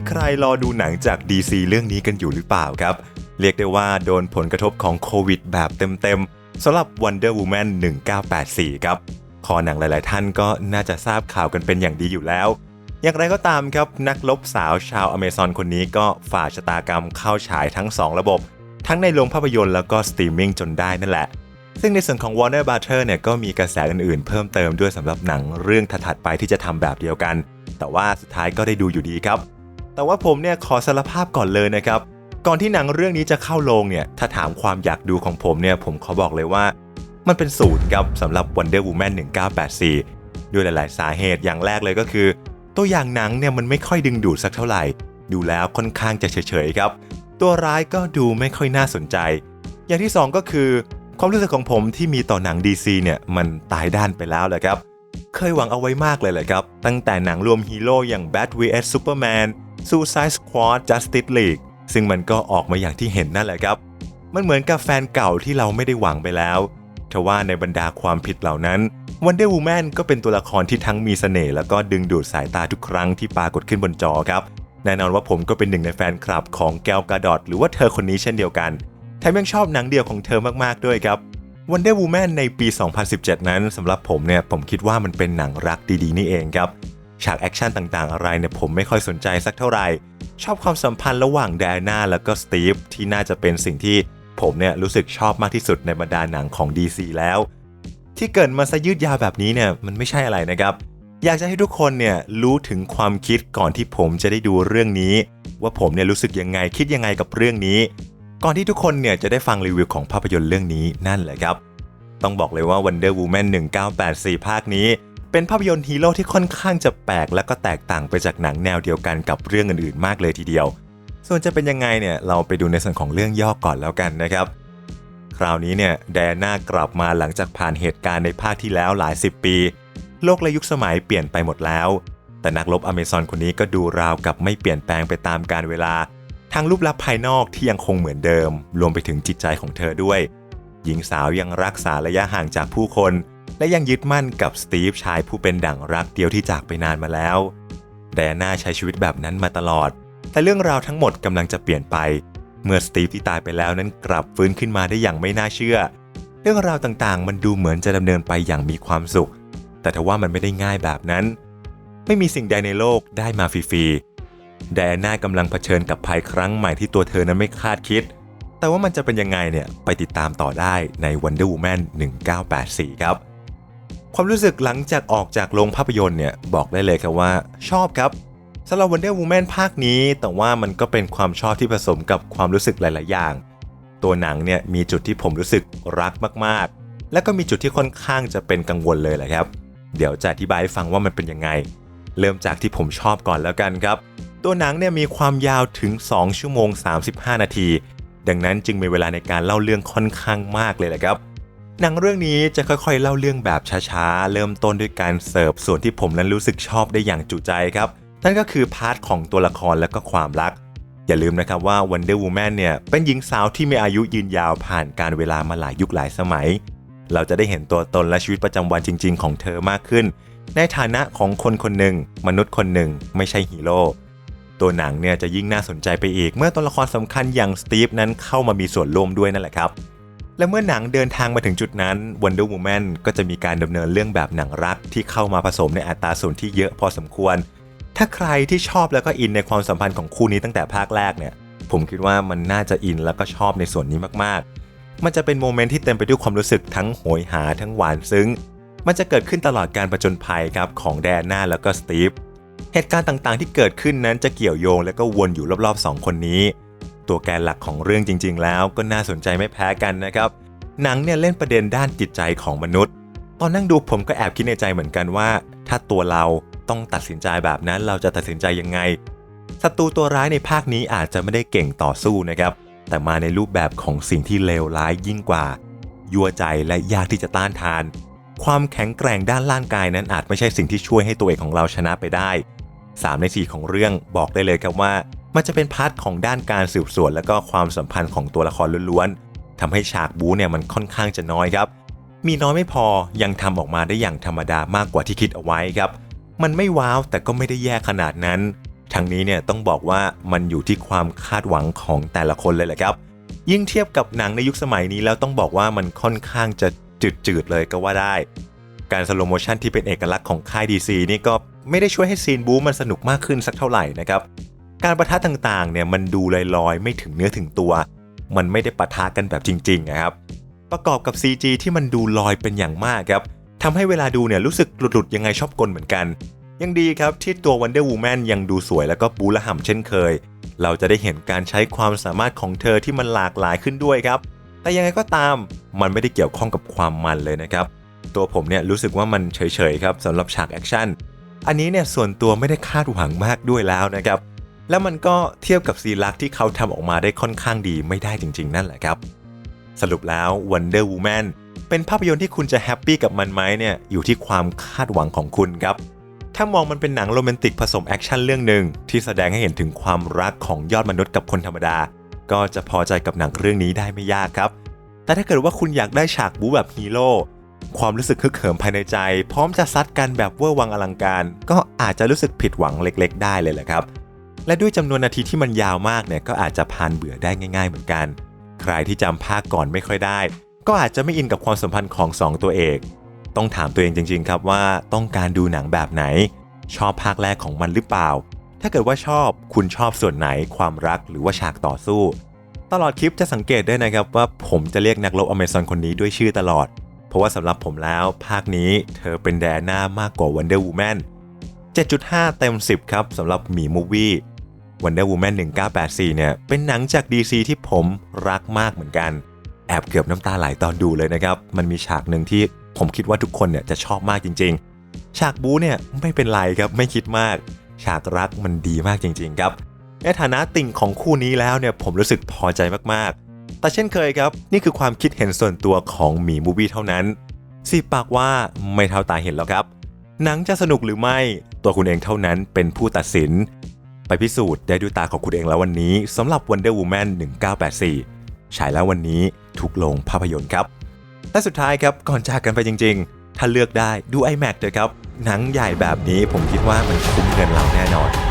มีใครรอดูหนังจาก DC เรื่องนี้กันอยู่หรือเปล่าครับ เรียกได้ว่าโดนผลกระทบของโควิดแบบเต็มๆสำหรับ Wonder Woman 1984 ครับ คอหนังหลายๆท่านก็น่าจะทราบข่าวกันเป็นอย่างดีอยู่แล้ว อย่างไรก็ตามครับ นักลบสาวชาวอเมซอนคนนี้ก็ฝ่าชะตากรรมเข้าฉายทั้ง 2 ระบบ ทั้งในโรงภาพยนตร์แล้วก็สตรีมมิ่งจนได้นั่นแหละซึ่งในส่วนของ Warner Brother เนี่ยก็มีกระแสอื่นๆ เพิ่มเติมด้วยสำหรับหนังเรื่องถัดๆไปที่จะทำแบบเดียวกัน แต่ว่าสุดท้ายก็ได้ดูอยู่ดีครับ แต่ว่าผมเนี่ยขอสารภาพก่อนเลยนะครับ ก่อนที่หนังเรื่องนี้จะเข้าโรงเนี่ย ถ้าถามความอยากดูของผมเนี่ย ผมขอบอกเลยว่า มันเป็นศูนย์ครับสำหรับ Wonder Woman 1984 ด้วยหลาย ๆ สาเหตุอย่างแรกเลยก็คือ ตัวอย่างหนังเนี่ยมันไม่ค่อยดึงดูดสักเท่าไหร่ ดูแล้วค่อนข้างจะเฉย ๆ ครับ ตัวร้ายก็ดูไม่ค่อยน่าสนใจ อย่างที่สองก็คือ ความรู้สึกของผมที่มีต่อหนัง DC เนี่ยมันตายด้านไปแล้วแหละครับเคยหวังเอาไว้มากเลยแหละครับ ตั้งแต่หนังรวมฮีโร่อย่าง Bat vs Superman Suicide Squad Justice League ซึ่งมันก็ออกมาอย่างที่เห็นนั่นแหละครับ มันเหมือนกับแฟนเก่าที่เราไม่ได้หวังไปแล้วทว่าในบรรดาความผิดเหล่านั้น Wonder Woman ก็เป็นตัวละครที่ทั้งมีเสน่ห์แล้วก็ดึงดูดสายตาทุกครั้งที่ปรากฏขึ้นบนจอครับ แน่นอนว่าผมก็เป็นหนึ่งในแฟนคลับของแกลกาดอตหรือว่าเธอคนนี้เช่นเดียวกัน แถมยังชอบหนังเดียวของเธอมากๆด้วยครับ Wonder Woman ในปี 2017 นั้นสำหรับผมเนี่ยผมคิดว่ามันเป็นหนังรักดีๆ นี่เองครับ ฉากแอคชั่นต่างๆ อะไรเนี่ยผมไม่ค่อยสนใจสักเท่าไหร่ ชอบความสัมพันธ์ระหว่างแดน่าแล้วก็สตีฟที่น่าจะเป็นสิ่งที่ผมเนี่ยรู้สึกชอบมากที่สุดในบรรดาหนังของ DC แล้ว ที่เกิดมาซะยืดยาวแบบนี้เนี่ยมันไม่ใช่อะไรนะครับ อยากจะให้ทุกคนเนี่ยรู้ถึงความคิดก่อนที่ผมจะได้ดูเรื่องนี้ ว่าผมเนี่ยรู้สึกยังไงคิดยังไงกับเรื่องนี้ ก่อนที่ทุกคนเนี่ยจะได้ฟังรีวิวของภาพยนตร์เรื่องนี้นั่นแหละครับ ต้องบอกเลยว่า Wonder Woman 1984 ภาคนี้ เป็นภาพยนตร์ฮีโร่ที่ค่อนข้างจะแปลกและก็แตกต่างไปจากหนังแนวเดียวกันกับเรื่องอื่นๆ มากเลยทีเดียว ส่วนจะเป็นยังไงเนี่ยเราไปดูในส่วนของเรื่องย่อก่อนแล้วกันนะครับ คราวนี้เนี่ยแดน่ากลับมาหลังจากผ่านเหตุการณ์ในภาคที่แล้วหลายสิบปี โลกและยุคสมัยเปลี่ยนไปหมดแล้ว แต่นักรบอเมซอนคนนี้ก็ดูราวกับไม่เปลี่ยนแปลงไปตามกาลเวลาทั้งรูปลักษณ์ภายนอกที่ยังคงเหมือนเดิม รวมไปถึงจิตใจของเธอด้วย หญิงสาวยังรักษาระยะห่างจากผู้คน และยังยึดมั่นกับสตีฟชายผู้เป็นดั่งรักเดียวที่จากไปนานมาแล้วแดอาน่าใช้ชีวิตแบบนั้นมาตลอด แต่เรื่องราวทั้งหมดกำลังจะเปลี่ยนไป เมื่อสตีฟที่ตายไปแล้วนั้นกลับฟื้นขึ้นมาได้อย่างไม่น่าเชื่อ เรื่องราวต่างๆ มันดูเหมือนจะดำเนินไปอย่างมีความสุข แต่ทว่ามันไม่ได้ง่ายแบบนั้น ไม่มีสิ่งใดในโลกได้มาฟรีๆไดอาน่ากำลังเผชิญกับภัยครั้งใหม่ที่ตัวเธอนั้นไม่คาดคิด แต่ว่ามันจะเป็นยังไงเนี่ยไปติดตามต่อได้ใน Wonder Woman 1984 ครับ ความรู้สึกหลังจากออกจากโรงภาพยนตร์เนี่ยบอกได้เลยครับว่าชอบครับสำหรับ Wonder Woman ภาคนี้ แต่ว่ามันก็เป็นความชอบที่ผสมกับความรู้สึกหลาย ๆ อย่าง ตัวหนังเนี่ยมีจุดที่ผมรู้สึกรักมาก ๆ และก็มีจุดที่ค่อนข้างจะเป็นกังวลเลยแหละครับ เดี๋ยวจะอธิบายให้ฟังว่ามันเป็นยังไง เริ่มจากที่ผมชอบก่อนแล้วกันครับ ตัวหนังเนี่ยมีความยาวถึง 2 ชั่วโมง 35 นาที ดังนั้นจึงมีเวลาในการเล่าเรื่องค่อนข้างมากเลยแหละครับ หนังเรื่องนี้จะค่อยๆ เล่าเรื่องแบบช้าๆ เริ่มต้นด้วยการเสิร์ฟส่วนที่ผมนั้นรู้สึกชอบได้อย่างจุใจครับ นั่นก็คือพาร์ทของตัวละครและก็ความรัก อย่าลืมนะครับว่า Wonder Woman เนี่ยเป็นหญิงสาวที่มีอายุยืนยาวผ่านการเวลามาหลายยุคหลายสมัย เราจะได้เห็นตัวตนและชีวิตประจำวันจริง ๆ ของเธอมากขึ้น ในฐานะของคนคนหนึ่งมนุษย์คนหนึ่งไม่ใช่ฮีโร่ตัวหนังเนี่ยจะยิ่งน่าสนใจไปอีก เมื่อตัวละครสำคัญอย่างสตีฟนั้นเข้ามามีส่วนร่วมด้วยนั่นแหละครับ และเมื่อหนังเดินทางมาถึงจุดนั้น Wonder Woman ก็จะมีการดำเนินเรื่องแบบหนังรักที่เข้ามาผสมในอัตราส่วนที่เยอะพอสมควร ถ้าใครที่ชอบแล้วก็อินในความสัมพันธ์ของคู่นี้ตั้งแต่ภาคแรกเนี่ย ผมคิดว่ามันน่าจะอินแล้วก็ชอบในส่วนนี้มากๆ มันจะเป็นโมเมนต์ที่เต็มไปด้วยความรู้สึกทั้งโหยหาทั้งหวานซึ้ง มันจะเกิดขึ้นตลอดการประจนภัยครับของแดนน่าแล้วก็สตีฟ เหตุการณ์ต่างๆ ที่เกิดขึ้นนั้นจะเกี่ยวโยง และก็วนอยู่รอบๆ 2 คนนี้ ตัวแกนหลักของเรื่องจริง ๆ แล้วก็น่าสนใจไม่แพ้กันนะครับ หนังเนี่ยเล่นประเด็นด้านจิตใจของมนุษย์ ตอนนั่งดูผมก็แอบคิดในใจเหมือนกันว่า ถ้าตัวเราต้องตัดสินใจแบบนั้นเราจะตัดสินใจยังไงศัตรูตัวร้ายในภาคนี้อาจจะไม่ได้เก่งต่อสู้นะครับ แต่มาในรูปแบบของสิ่งที่เลวร้ายยิ่งกว่า ยั่วใจและยากที่จะต้านทาน ความแข็งแกร่งด้านร่างกายนั้นอาจไม่ใช่สิ่งที่ช่วยให้ตัวเองของเราชนะไปได้ 3 ใน 4 ของเรื่องบอกได้เลยครับว่า มันจะเป็นพาร์ทของด้านการสืบสวน และก็ความสัมพันธ์ของตัวละครล้วนๆทำให้ฉากบู๊เนี่ยมันค่อนข้างจะน้อยครับ มีน้อยไม่พอยังทำออกมาได้อย่างธรรมดามากกว่าที่คิดเอาไว้ครับ มันไม่ว้าวแต่ก็ไม่ได้แย่ขนาดนั้นทั้งนี้เนี่ยต้องบอกว่ามันอยู่ที่ความคาดหวังของแต่ละคนเลยแหละครับ ยิ่งเทียบกับหนังในยุคสมัยนี้แล้วต้องบอกว่ามันค่อนข้างจะจืดๆเลยก็ว่าได้ การสโลโมชันที่เป็นเอกลักษณ์ของค่าย DC นี่ก็ไม่ได้ช่วยให้ซีนบู๊มันสนุกมากขึ้นสักเท่าไหร่นะครับ การประทะต่างๆเนี่ยมันดูลอยๆ ไม่ถึงเนื้อถึงตัว มันไม่ได้ปะทะกันแบบจริงๆนะครับ ประกอบกับ CG ที่มันดูลอยเป็นอย่างมากครับทำให้เวลาดูเนี่ยรู้สึกหลุดๆยังไงชอบกลเหมือนกัน ยังดีครับที่ตัว Wonder Woman ยังดูสวยแล้วก็บูละห่ำเช่นเคย เราจะได้เห็นการใช้ความสามารถของเธอที่มันหลากหลายขึ้นด้วยครับ แต่ยังไงก็ตามมันไม่ได้เกี่ยวข้องกับความมันเลยนะครับ ตัวผมเนี่ยรู้สึกว่ามันเฉยๆครับสำหรับฉากแอคชั่น อันนี้เนี่ยส่วนตัวไม่ได้คาดหวังมากด้วยแล้วนะครับ แล้วมันก็เทียบกับซีนลักที่เขาทำออกมาได้ค่อนข้างดีไม่ได้จริง ๆ นั่นแหละครับ สรุปแล้ว Wonder Woman เป็นภาพยนตร์ที่คุณจะแฮปปี้กับมันไหมเนี่ยอยู่ที่ความคาดหวังของคุณครับ ถ้ามองมันเป็นหนังโรแมนติกผสมแอคชั่นเรื่องหนึ่งที่แสดงให้เห็นถึงความรักของยอดมนุษย์กับคนธรรมดา ก็จะพอใจกับหนังเรื่องนี้ได้ไม่ยากครับ แต่ถ้าเกิดว่าคุณอยากได้ฉากบู๊แบบฮีโร่ความรู้สึกฮึกเหิมภายในใจ พร้อมจะซัดกันแบบเวอร์วังอลังการ ก็อาจจะรู้สึกผิดหวังเล็ก ๆ ได้เลยแหละครับ และด้วยจำนวนนาทีที่มันยาวมากเนี่ยก็อาจจะพานเบื่อได้ง่าย ๆ เหมือนกัน ใครที่จำภาคก่อนไม่ค่อยได้ ก็อาจจะไม่อินกับความสัมพันธ์ของสองตัวเอก ต้องถามตัวเองจริง ๆ ครับว่าต้องการดูหนังแบบไหน ชอบภาคแรกของมันหรือเปล่า ถ้าเกิดว่าชอบคุณชอบส่วนไหนความรักหรือว่าฉากต่อสู้ ตลอดคลิปจะสังเกตได้นะครับว่าผมจะเรียกนักรบอเมซอนคนนี้ด้วยชื่อตลอด เพราะว่าสำหรับผมแล้วภาคนี้เธอเป็นแดน่ามากกว่า Wonder Woman 7.5 เต็ม 10 ครับสำหรับหมีมูวี่ Wonder Woman 1984 เนี่ย เป็นหนังจาก DC ที่ผมรักมากเหมือนกัน แอบเกือบน้ำตาไหลตอนดูเลยนะครับ มันมีฉากหนึ่งที่ผมคิดว่าทุกคนเนี่ยจะชอบมากจริง ๆ ฉากบู๊เนี่ยไม่เป็นไรครับไม่คิดมาก ฉากรักมันดีมากจริง ๆ ครับในฐานะติ่งของคู่นี้แล้วเนี่ยผมรู้สึกพอใจมากๆ แต่เช่นเคยครับ นี่คือความคิดเห็นส่วนตัวของหมีมูวี่เท่านั้นสิปากว่าไม่เท่าตาเห็นแล้วครับ หนังจะสนุกหรือไม่ตัวคุณเองเท่านั้นเป็นผู้ตัดสิน ไปพิสูจน์ได้ด้วยตาของคุณเองแล้ววันนี้สำหรับ Wonder Woman 1984 ฉายแล้ววันนี้ทุกโรงภาพยนตร์ครับ และสุดท้ายครับก่อนจากกันไปจริง ๆ ถ้าเลือกได้ดู iMac เถอะครับ หนังใหญ่แบบนี้ผมคิดว่ามันคุ้มเงินเราแน่นอน